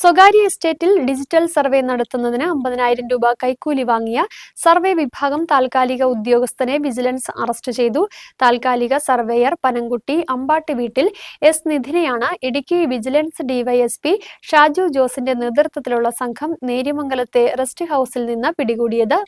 സ്വകാര്യ എസ്റ്റേറ്റിൽ digital survey നടത്തുന്നതിന് അമ്പതിനായിരം രൂപ കൈക്കൂലി വാങ്ങിയ സർവേ വിഭാഗം താൽക്കാലിക ഉദ്യോഗസ്ഥനെ വിജിലൻസ് അറസ്റ്റ് ചെയ്തു. താൽക്കാലിക സർവേയർ പനംകുട്ടി അമ്പാട്ട് വീട്ടിൽ എസ് നിധിനെയാണ് ഇടുക്കി വിജിലൻസ് ഡിവൈഎസ്പി ഷാജു ജോസിന്റെ നേതൃത്വത്തിലുള്ള സംഘം നേര്യമംഗലത്തെ റെസ്റ്റ് ഹൌസിൽ നിന്ന് പിടികൂടിയത്.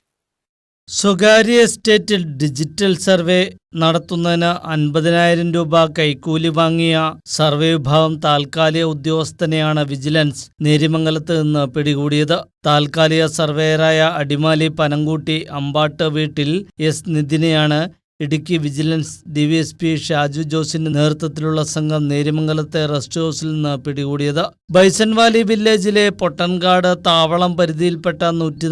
സ്വകാര്യ എസ്റ്റേറ്റിൽ ഡിജിറ്റൽ സർവേ നടത്തുന്നതിന് അൻപതിനായിരം രൂപ കൈക്കൂലി വാങ്ങിയ സർവേ വിഭാഗം താൽക്കാലിക ഉദ്യോഗസ്ഥനെയാണ് വിജിലൻസ് നേരിമംഗലത്ത് നിന്ന് പിടികൂടിയത്. താൽക്കാലിക സർവേയറായ അടിമാലി പനങ്കൂട്ടി അമ്പാട്ട് വീട്ടിൽ S നിതിനെയാണ് Idukki vigilance D V S P Shaju ജോസിന്റെ നേതൃത്വത്തിലുള്ള സംഘം നേരിമംഗലത്തെ റെസ്റ്റ് ഹൗസിൽ നിന്ന് പിടികൂടിയത്. ബൈസൻവാലി വില്ലേജിലെ പൊട്ടൻകാട് താവളം പരിധിയിൽപ്പെട്ട നൂറ്റി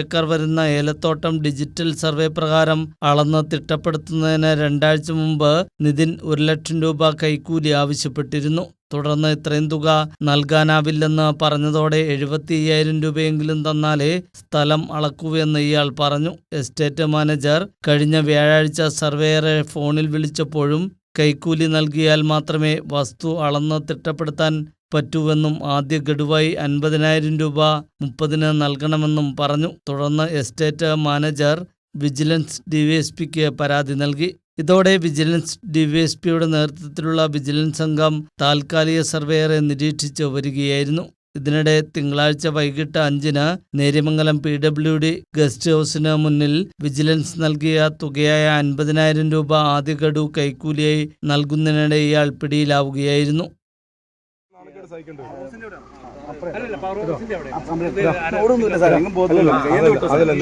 ഏക്കർ വരുന്ന ഏലത്തോട്ടം ഡിജിറ്റൽ സർവേ പ്രകാരം അളന്ന് തിട്ടപ്പെടുത്തുന്നതിന് രണ്ടാഴ്ച മുമ്പ് നിതിൻ ഒരു ലക്ഷം രൂപ കൈക്കൂലി ആവശ്യപ്പെട്ടിരുന്നു. തുടർന്ന് ഇത്രയും തുക നൽകാനാവില്ലെന്ന് പറഞ്ഞതോടെ എഴുപത്തി അയ്യായിരം രൂപയെങ്കിലും തന്നാലേ സ്ഥലം അളക്കൂവെന്ന് ഇയാൾ പറഞ്ഞു. എസ്റ്റേറ്റ് മാനേജർ കഴിഞ്ഞ വ്യാഴാഴ്ച സർവേയറെ ഫോണിൽ വിളിച്ചപ്പോഴും കൈക്കൂലി നൽകിയാൽ മാത്രമേ വസ്തു അളന്ന് തിട്ടപ്പെടുത്താൻ പറ്റുവെന്നും ആദ്യ ഗഡുവായി അൻപതിനായിരം രൂപ മുപ്പതിന് നൽകണമെന്നും പറഞ്ഞു. തുടർന്ന് എസ്റ്റേറ്റ് മാനേജർ വിജിലൻസ് ഡിവൈഎസ്പിക്ക് പരാതി നൽകി. ഇതോടെ വിജിലൻസ് ഡിവൈഎസ്പിയുടെ നേതൃത്വത്തിലുള്ള വിജിലൻസ് സംഘം താൽക്കാലിക സർവേയറെ നിരീക്ഷിച്ചു വരികയായിരുന്നു. ഇതിനിടെ തിങ്കളാഴ്ച വൈകിട്ട് അഞ്ചിന് Neriamangalam P W D guest ഹൗസിന് മുന്നിൽ വിജിലൻസ് നൽകിയ തുകയായ അൻപതിനായിരം രൂപ ആദ്യ ഗഡു കൈക്കൂലിയായി നൽകുന്നതിനിടെ ഇയാൾ പിടിയിലാവുകയായിരുന്നു.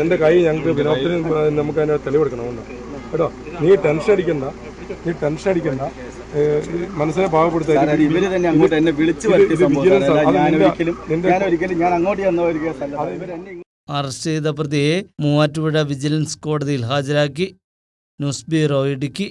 നിന്റെ കൈ ഞങ്ങൾക്ക് വിനോദത്തിന് നമുക്ക് അതിനെ തെളിവെടുക്കണം. കേട്ടോ നീ ടെൻഷൻ അടിക്കണ്ട. നീ ടെൻഷൻ അടിക്കണ്ട. ഈ മനസ്സിനെ പാകപ്പെടുത്താൻ അറസ്റ്റ് ചെയ്ത പ്രതിയെ മൂവാറ്റുപുഴ വിജിലൻസ് കോടതിയിൽ ഹാജരാക്കി. News bureau Idukki.